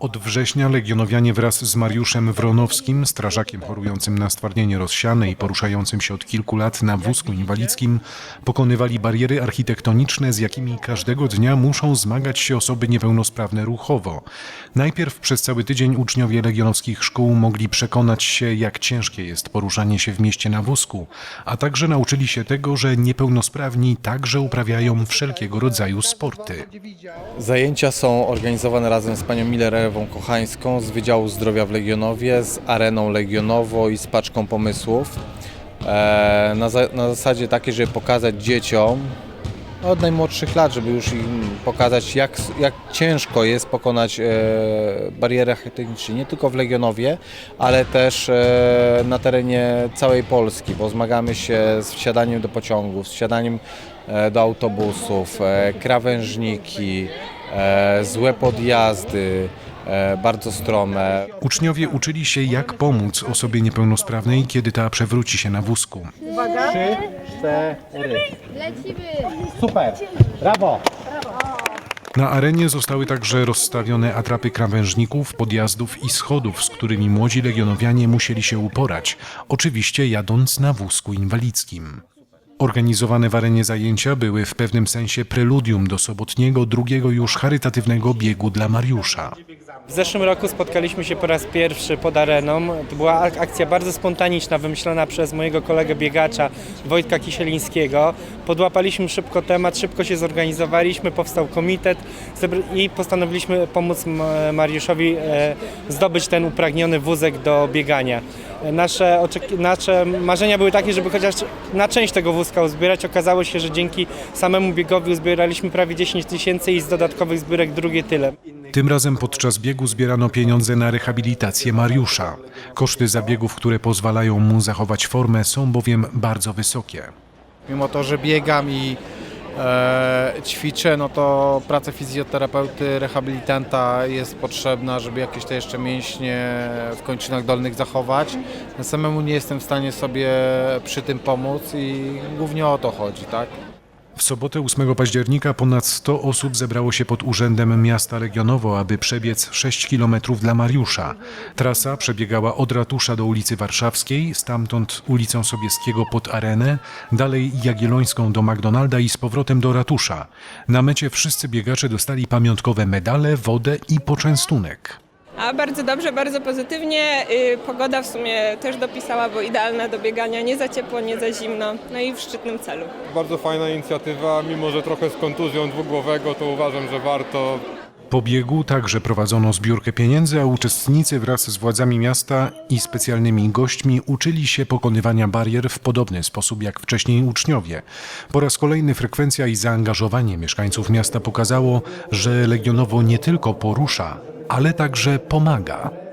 Od września legionowianie wraz z Mariuszem Wronowskim, strażakiem chorującym na stwardnienie rozsiane i poruszającym się od kilku lat na wózku inwalidzkim, pokonywali bariery architektoniczne, z jakimi każdego dnia muszą zmagać się osoby niepełnosprawne ruchowo. Najpierw przez cały tydzień uczniowie legionowskich szkół mogli przekonać się, jak ciężkie jest poruszanie się w mieście na wózku, a także nauczyli się tego, że niepełnosprawni także uprawiają wszelkiego rodzaju sporty. Zajęcia są organizowane razem z panią Millerową Kochańską z Wydziału Zdrowia w Legionowie, z Areną Legionowo i z Paczką Pomysłów. E, na, za, na zasadzie takiej, żeby pokazać dzieciom od najmłodszych lat, żeby już im pokazać, jak, jak ciężko jest pokonać e, barierę architektoniczną, nie tylko w Legionowie, ale też e, na terenie całej Polski, bo zmagamy się z wsiadaniem do pociągów, z wsiadaniem e, do autobusów, e, krawężniki, e, złe podjazdy, bardzo strome. Uczniowie uczyli się, jak pomóc osobie niepełnosprawnej, kiedy ta przewróci się na wózku. Trzy, cztery. Lecimy! Super. Brawo. Na arenie zostały także rozstawione atrapy krawężników, podjazdów i schodów, z którymi młodzi legionowianie musieli się uporać, oczywiście jadąc na wózku inwalidzkim. Organizowane w arenie zajęcia były w pewnym sensie preludium do sobotniego, drugiego już charytatywnego biegu dla Mariusza. W zeszłym roku spotkaliśmy się po raz pierwszy pod areną. To była ak- akcja bardzo spontaniczna, wymyślona przez mojego kolegę biegacza Wojtka Kisielińskiego. Podłapaliśmy szybko temat, szybko się zorganizowaliśmy, powstał komitet i postanowiliśmy pomóc Mariuszowi e, zdobyć ten upragniony wózek do biegania. Nasze, nasze marzenia były takie, żeby chociaż na część tego wózka uzbierać. Okazało się, że dzięki samemu biegowi uzbieraliśmy prawie 10 tysięcy i z dodatkowych zbiórek drugie tyle. Tym razem podczas biegu zbierano pieniądze na rehabilitację Mariusza. Koszty zabiegów, które pozwalają mu zachować formę, są bowiem bardzo wysokie. Mimo to, że biegam i ćwiczę, no to praca fizjoterapeuty, rehabilitanta jest potrzebna, żeby jakieś te jeszcze mięśnie w kończynach dolnych zachować. Samemu nie jestem w stanie sobie przy tym pomóc i głównie o to chodzi, tak? W sobotę 8 października ponad 100 osób zebrało się pod Urzędem Miasta Legionowo, aby przebiec 6 km dla Mariusza. Trasa przebiegała od ratusza do ulicy Warszawskiej, stamtąd ulicą Sobieskiego pod Arenę, dalej Jagiellońską do McDonalda i z powrotem do ratusza. Na mecie wszyscy biegacze dostali pamiątkowe medale, wodę i poczęstunek. Bardzo dobrze, bardzo pozytywnie. Y, Pogoda w sumie też dopisała, bo idealna do biegania, nie za ciepło, nie za zimno, no i w szczytnym celu. Bardzo fajna inicjatywa, mimo że trochę z kontuzją dwugłowego, to uważam, że warto. Po biegu także prowadzono zbiórkę pieniędzy, a uczestnicy wraz z władzami miasta i specjalnymi gośćmi uczyli się pokonywania barier w podobny sposób jak wcześniej uczniowie. Po raz kolejny frekwencja i zaangażowanie mieszkańców miasta pokazało, że Legionowo nie tylko porusza, ale także pomaga.